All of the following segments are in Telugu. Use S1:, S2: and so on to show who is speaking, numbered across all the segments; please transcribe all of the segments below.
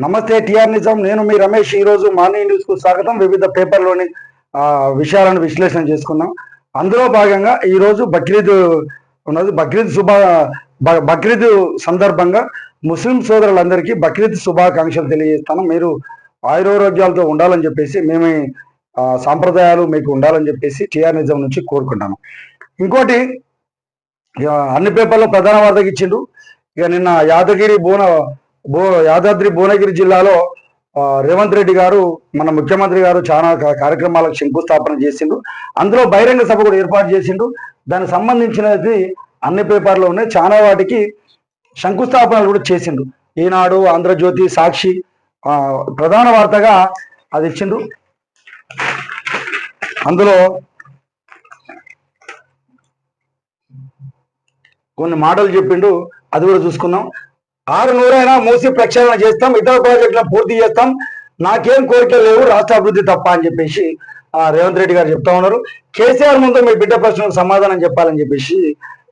S1: నమస్తే టిఆర్ నిజం. నేను మీ రమేష్. ఈరోజు మార్నింగ్ న్యూస్కు స్వాగతం. వివిధ పేపర్లోని విషయాలను విశ్లేషణ చేసుకుందాం. అందులో భాగంగా ఈరోజు బక్రీద్ ఉన్నది. బక్రీద్ శుభ బ- బక్రీద్ సందర్భంగా ముస్లిం సోదరులందరికీ బక్రీద్ శుభాకాంక్షలు తెలియజేస్తాను. మీరు ఆయురోగ్యాలతో ఉండాలని చెప్పేసి మేము సాంప్రదాయాలు మీకు ఉండాలని చెప్పేసి టిఆర్ నిజం నుంచి కోరుకుంటాను. ఇంకోటి ఇక అన్ని పేపర్లో ప్రధాన వార్తకి ఇచ్చిండు. ఇక నిన్న యాదగిరి బోన భూ యాదాద్రి భువనగిరి జిల్లాలో రేవంత్ రెడ్డి గారు మన ముఖ్యమంత్రి గారు చాలా కార్యక్రమాలకు శంకుస్థాపన చేసిండు. అందులో బహిరంగ సభ కూడా ఏర్పాటు చేసిండు. దానికి సంబంధించినది అన్ని పేపర్లో ఉన్నాయి. చాలా వాటికి శంకుస్థాపనలు కూడా చేసిండు. ఈనాడు ఆంధ్రజ్యోతి సాక్షి ప్రధాన వార్తగా అది ఇచ్చిండు. అందులో కొన్ని మాటలు చెప్పిండు. అది కూడా చూసుకుందాం. ఆరు నూరైనా మూసి ప్రక్షాళన చేస్తాం ఇతర ప్రాజెక్టులను పూర్తి చేస్తాం. నాకేం కోరికలు లేవు రాష్ట్ర అభివృద్ధి తప్ప అని చెప్పేసి ఆ, రేవంత్ రెడ్డి గారు చెప్తా ఉన్నారు. కేసీఆర్ ముందు మీ బిడ్డ ప్రశ్నలకు సమాధానం చెప్పాలని చెప్పేసి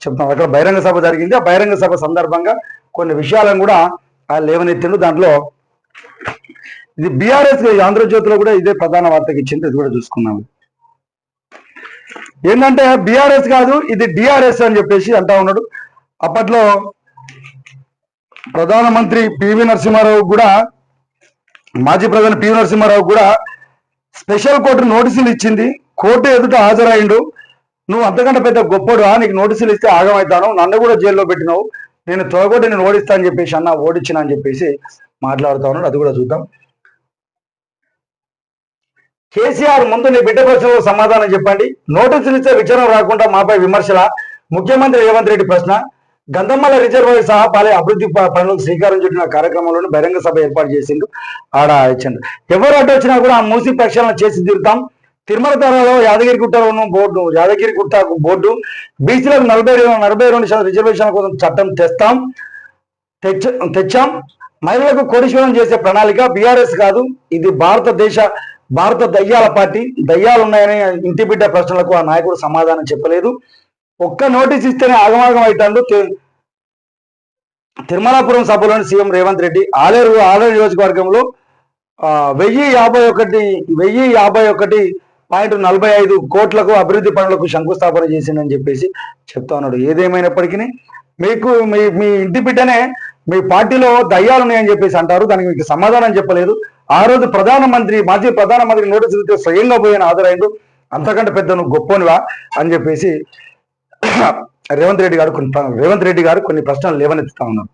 S1: చెప్తాం. అక్కడ బహిరంగ సభ జరిగింది. ఆ బహిరంగ సభ సందర్భంగా కొన్ని విషయాలను కూడా ఆ లేవనెత్తిండు. దాంట్లో ఇది బీఆర్ఎస్ ఆంధ్రజ్యోతిలో కూడా ఇదే ప్రధాన వార్తకి ఇచ్చింది. ఇది కూడా చూసుకున్నాం ఏంటంటే బీఆర్ఎస్ కాదు ఇది డిఆర్ఎస్ అని చెప్పేసి అంటా ఉన్నాడు. అప్పట్లో ప్రధానమంత్రి పివి నరసింహారావు కూడా మాజీ ప్రధాని పివి నరసింహారావు కూడా స్పెషల్ కోర్టు నోటీసులు ఇచ్చింది. కోర్టు ఎదుట హాజరయ్యిండు. నువ్వు అంతకంటే పెద్ద గొప్పడు నీకు నోటీసులు ఇస్తే ఆగమవుతాను నన్ను కూడా జైల్లో పెట్టినావు. నేను త్వరగొట్టి నేను ఓడిస్తా అని చెప్పేసి అన్న ఓడించిన అని చెప్పేసి మాట్లాడుతా ఉన్నాడు. అది కూడా చూద్దాం. కేసీఆర్ ముందు నీ బిడ్డ ప్రశ్నకు సమాధానం చెప్పండి. నోటీసులు ఇస్తే విచారణ రాకుండా మాపై విమర్శల? ముఖ్యమంత్రి రేవంత్ రెడ్డి ప్రశ్న. గంధమ్మల రిజర్వాయర్ సహా పలు అభివృద్ధి పనులకు శ్రీకారం చుట్టిన కార్యక్రమంలోని బహిరంగ సభ ఏర్పాటు చేసిండు ఆడ ఇచ్చిండు. ఎవరు అడ్డు వచ్చినా కూడా ఆ మూసి ప్రక్షాళన చేసి తీరుతాం. తిరుమల ధరలో యాదగిరి గుట్టలోను బోర్డు యాదగిరి గుట్ట బోర్డు బీసీలకు నలభై నలభై రెండు శాతం రిజర్వేషన్ కోసం చట్టం తెస్తాం. తెచ్చ తెచ్చాం. మహిళలకు కోటీశ్వరం చేసే ప్రణాళిక బీఆర్ఎస్ కాదు ఇది భారతదేశ భారత దయ్యాల పార్టీ. దయ్యాలు ఉన్నాయని ఇంటి బిడ్డ ప్రశ్నలకు ఆ నాయకుడు సమాధానం చెప్పలేదు. ఒక్క నోటీస్ ఇస్తేనే ఆగమాగం అవుతాడు. తిరుమలాపురం సభలోని సీఎం రేవంత్ రెడ్డి ఆలేరు ఆలేరు నియోజకవర్గంలో వెయ్యి యాభై ఒకటి వెయ్యి యాభై ఒకటి పాయింట్ నలభై ఐదు కోట్లకు అభివృద్ధి పనులకు శంకుస్థాపన చేసిందని చెప్పేసి చెప్తా ఉన్నాడు. ఏదేమైనప్పటికీ మీకు మీ మీ ఇంటి బిడ్డనే మీ పార్టీలో దయ్యాలు ఉన్నాయని చెప్పేసి అంటారు. దానికి మీకు సమాధానం చెప్పలేదు. ఆ రోజు ప్రధానమంత్రి మాజీ ప్రధానమంత్రి నోటీసులు స్వయంగా పోయిన హాజరైండు. అంతకంటే పెద్ద నువ్వు గొప్పనివా అని చెప్పేసి రేవంత్ రెడ్డి గారు కొన్ని రేవంత్ రెడ్డి గారు కొన్ని ప్రశ్నలు లేవనెత్తుతా ఉన్నారు.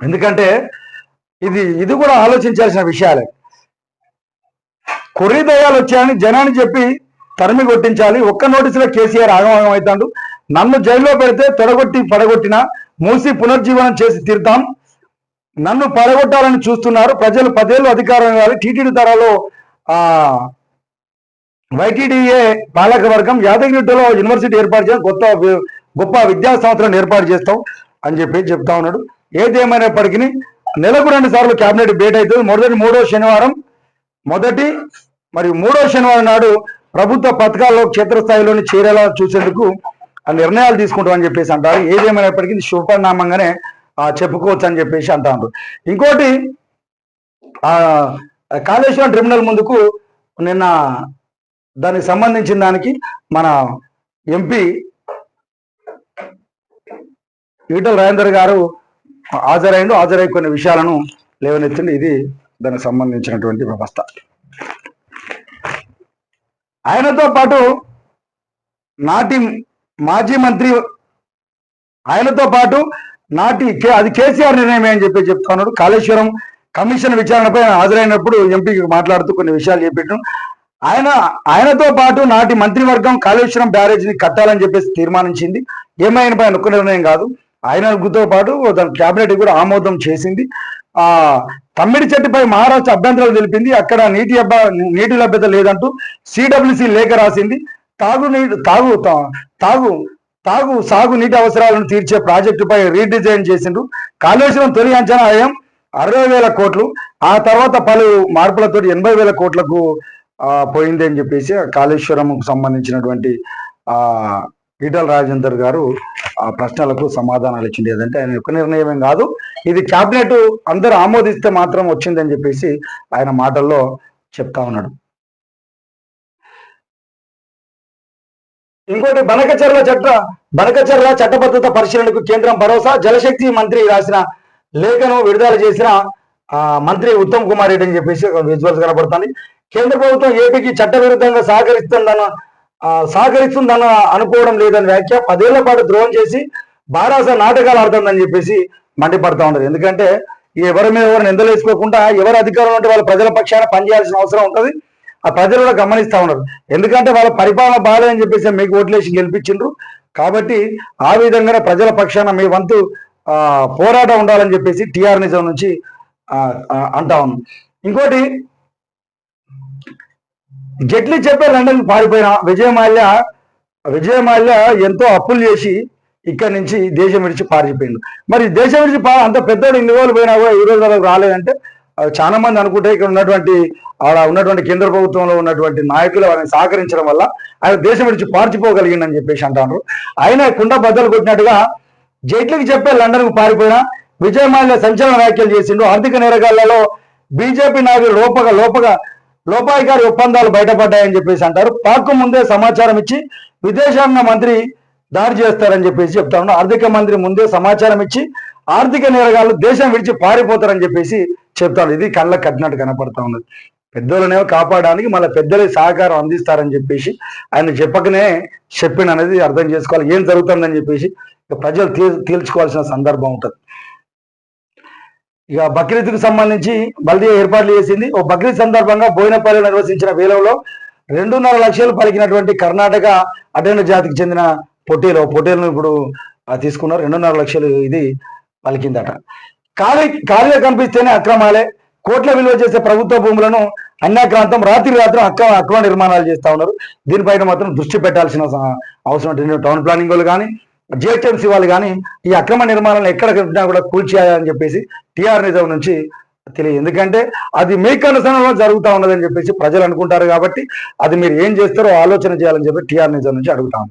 S1: ఎందుకంటే ఇది ఇది కూడా ఆలోచించాల్సిన విషయాలే. కొర్రి దయాలు వచ్చాయని జనాన్ని చెప్పి తరిమి కొట్టించాలి. ఒక్క నోటీసులో కేసీఆర్ ఆగమాగం అవుతాడు. నన్ను జైల్లో పెడితే తొడగొట్టి పడగొట్టిన మూసి పునర్జీవనం చేసి తీరుతాం. నన్ను పడగొట్టాలని చూస్తున్నారు. ప్రజలు పదేళ్ళు అధికారం ఇవ్వాలి టీటీడీ ధరలో వైటీడీఏ పాలకవర్గం యాదగిరిలో యూనివర్సిటీ ఏర్పాటు చేసి గొప్ప గొప్ప విద్యా సంస్థలను ఏర్పాటు చేస్తాం అని చెప్పి చెప్తా ఉన్నాడు. ఏదేమైనప్పటికీ నెలకు రెండు సార్లు కేబినెట్ భేటీ అవుతుంది. మొదటి మూడో శనివారం మొదటి మరియు మూడో శనివారం నాడు ప్రభుత్వ పథకాల్లో క్షేత్రస్థాయిలోని చేరేలా చూసేందుకు ఆ నిర్ణయాలు తీసుకుంటామని చెప్పేసి అంటారు. ఏదేమైనప్పటికీ శుభపరిణామంగానే ఆ, చెప్పుకోవచ్చు అని చెప్పేసి అంటారు ఇంకోటి కాళేశ్వరం ట్రిబ్యునల్ ముందుకు నిన్న దానికి సంబంధించిన దానికి మన ఎంపీ ఈటల రాజేందర్ గారు హాజరైండు హాజరై కొన్ని విషయాలను లేవనెత్తిండు. ఇది దానికి సంబంధించినటువంటి వ్యవస్థ. ఆయనతో పాటు నాటి మాజీ మంత్రి ఆయనతో పాటు నాటి అది కేసీఆర్ నిర్ణయం అని చెప్పి చెప్తున్నాడు కాళేశ్వరం కమిషన్ విచారణపై హాజరైనప్పుడు ఎంపీకి మాట్లాడుతూ కొన్ని విషయాలు చెప్పాడు ఆయన ఆయనతో పాటు నాటి మంత్రివర్గం కాళేశ్వరం బ్యారేజ్ని కట్టాలని చెప్పేసి తీర్మానించింది. ఏమైనా పైన ఒక్క నిర్ణయం కాదు. ఆయనతో పాటు దాని క్యాబినెట్ కూడా ఆమోదం చేసింది. ఆ తమ్మిడి చెట్టుపై మహారాష్ట్ర అభ్యంతరాలు తెలిపింది. అక్కడ నీటి అబ్బ నీటి లభ్యత లేదంటూ సిడబ్ల్యూసి లేఖ రాసింది. తాగు నీటి తాగు తాగు తాగు సాగు నీటి అవసరాలను తీర్చే ప్రాజెక్టుపై రీడిజైన్ చేసిండు కాళేశ్వరం తొలి అంచనా వ్యయం అరవై వేల కోట్లు. ఆ తర్వాత పలు మార్పులతో ఎనభై వేల కోట్లకు పోయింది అని చెప్పేసి కాళేశ్వరంకు సంబంధించినటువంటి ఆ ఈటల రాజేందర్ గారు ఆ ప్రశ్నలకు సమాధానాలు ఇచ్చింది. ఏదంటే ఆయన యొక్క నిర్ణయం కాదు ఇది క్యాబినెట్ అందరూ ఆమోదిస్తే మాత్రం వచ్చిందని చెప్పేసి ఆయన మాటల్లో చెప్తా ఉన్నాడు. ఇంకోటి బనకచర్ల చట్ట బనకచర్ల చట్టబద్ధత పరిశీలనకు కేంద్రం భరోసా జలశక్తి మంత్రి రాసిన లేఖను విడుదల చేసిన ఆ, మంత్రి ఉత్తమ్ కుమార్ రెడ్డి అని చెప్పేసి విజువల్స్ కనబడుతుంది. కేంద్ర ప్రభుత్వం ఏపీకి చట్టవిరుద్ధంగా సహకరిస్తుందన్న సహకరిస్తుందన్న అనుకోవడం లేదని వ్యాఖ్య పదేళ్ళ పాటు ద్రోహం చేసి బారాస నాటకాలు ఆడుతుందని చెప్పేసి మండిపడతా ఉండదు ఎందుకంటే ఎవరి మీద ఎవరు నిందలేసుకోకుండా ఎవరు అధికారంలో ఉంటే వాళ్ళ ప్రజల పక్షాన పనిచేయాల్సిన అవసరం ఉంటుంది. ఆ ప్రజలు కూడా గమనిస్తా ఉన్నారు. ఎందుకంటే వాళ్ళ పరిపాలన బాగాలేదని చెప్పేసి మీకు ఓట్లేసి గెలిపించిండ్రు. కాబట్టి ఆ విధంగా ప్రజల పక్షాన మీ వంతు పోరాటం ఉండాలని చెప్పేసి టీఆర్ నిజం నుంచి అంటా ఉన్నాం ఇంకోటి జట్లీ చెప్పే లండన్ పారిపోయిన విజయమాల్య విజయమాల్య ఎంతో అప్పులు చేసి ఇక్కడ నుంచి దేశం విడిచి పారిపోయింది మరి దేశం విడిచి పా అంత పెద్దోడు ఇన్ని రోజులు పోయినా కూడా ఈ రోజు వరకు రాలేదంటే చాలా మంది అనుకుంటే ఇక్కడ ఉన్నటువంటి ఆడ ఉన్నటువంటి కేంద్ర ప్రభుత్వంలో ఉన్నటువంటి నాయకులు వారిని సహకరించడం వల్ల ఆయన దేశం విడిచి పార్చిపోగలిగిందని చెప్పేసి అంటారు. ఆయన కుండ బద్దలు కొట్టినట్టుగా జైట్లీకి చెప్పే లండన్కు పారిపోయినా విజయమాల్య సంచలన వ్యాఖ్యలు చేసిండు. ఆర్థిక నేరగాళ్ళలో బీజేపీ నాయకులు లోపగా లోపగా లోపాయికారి ఒప్పందాలు బయటపడ్డాయని చెప్పేసి అంటారు. పాక్ ముందే సమాచారం ఇచ్చి విదేశాంగ మంత్రి దాడి చేస్తారని చెప్పేసి చెప్తా ఉన్నారు ఆర్థిక మంత్రి ముందే సమాచారం ఇచ్చి ఆర్థిక నేరగాళ్ళు దేశం విడిచి పారిపోతారని చెప్పేసి చెప్తారు ఇది కళ్ళకు కట్టినట్టు కనపడతా ఉన్నది. పెద్దలనే కాపాడడానికి మళ్ళీ పెద్దలే సహకారం అందిస్తారని చెప్పేసి ఆయన చెప్పకనే చెప్పిన అనేది అర్థం చేసుకోవాలి. ఏం జరుగుతుందని చెప్పేసి ప్రజలు తీ- తేల్చుకోవాల్సిన సందర్భం ఉంటుంది. ఇక బక్రీద్కు సంబంధించి బల్దీ ఏర్పాట్లు చేసింది. ఓ బక్రీద్ సందర్భంగా బోయినపల్లి నిర్వహించిన వేలంలో రెండున్నర లక్షలు పలికినటువంటి కర్ణాటక అటెండ్ జాతికి చెందిన పొట్టేలు. పొట్టేలను ఇప్పుడు తీసుకున్నారు. రెండున్నర లక్షలు ఇది పలికిందట. ఖాళీ ఖాళీగా కనిపిస్తేనే అక్రమాలే. కోట్ల విలువ చేసే ప్రభుత్వ భూములను అన్యాక్రాంతం రాత్రి రాత్రి అక్రమ అక్రమ నిర్మాణాలు చేస్తూ ఉన్నారు. దీనిపైన మాత్రం దృష్టి పెట్టాల్సిన అవసరం టౌన్ ప్లానింగ్ వాళ్ళు కానీ జిహెచ్ఎంసీ వాళ్ళు కానీ ఈ అక్రమ నిర్మాణాలను ఎక్కడ కూడా కూల్చేయాలని చెప్పేసి టిఆర్ నిజం నుంచి తెలియదు. ఎందుకంటే అది మీ కనుసరణలో జరుగుతూ ఉన్నదని చెప్పేసి ప్రజలు అనుకుంటారు కాబట్టి అది మీరు ఏం చేస్తారో ఆలోచన చేయాలని చెప్పి టీఆర్ నిజం నుంచి అడుగుతాను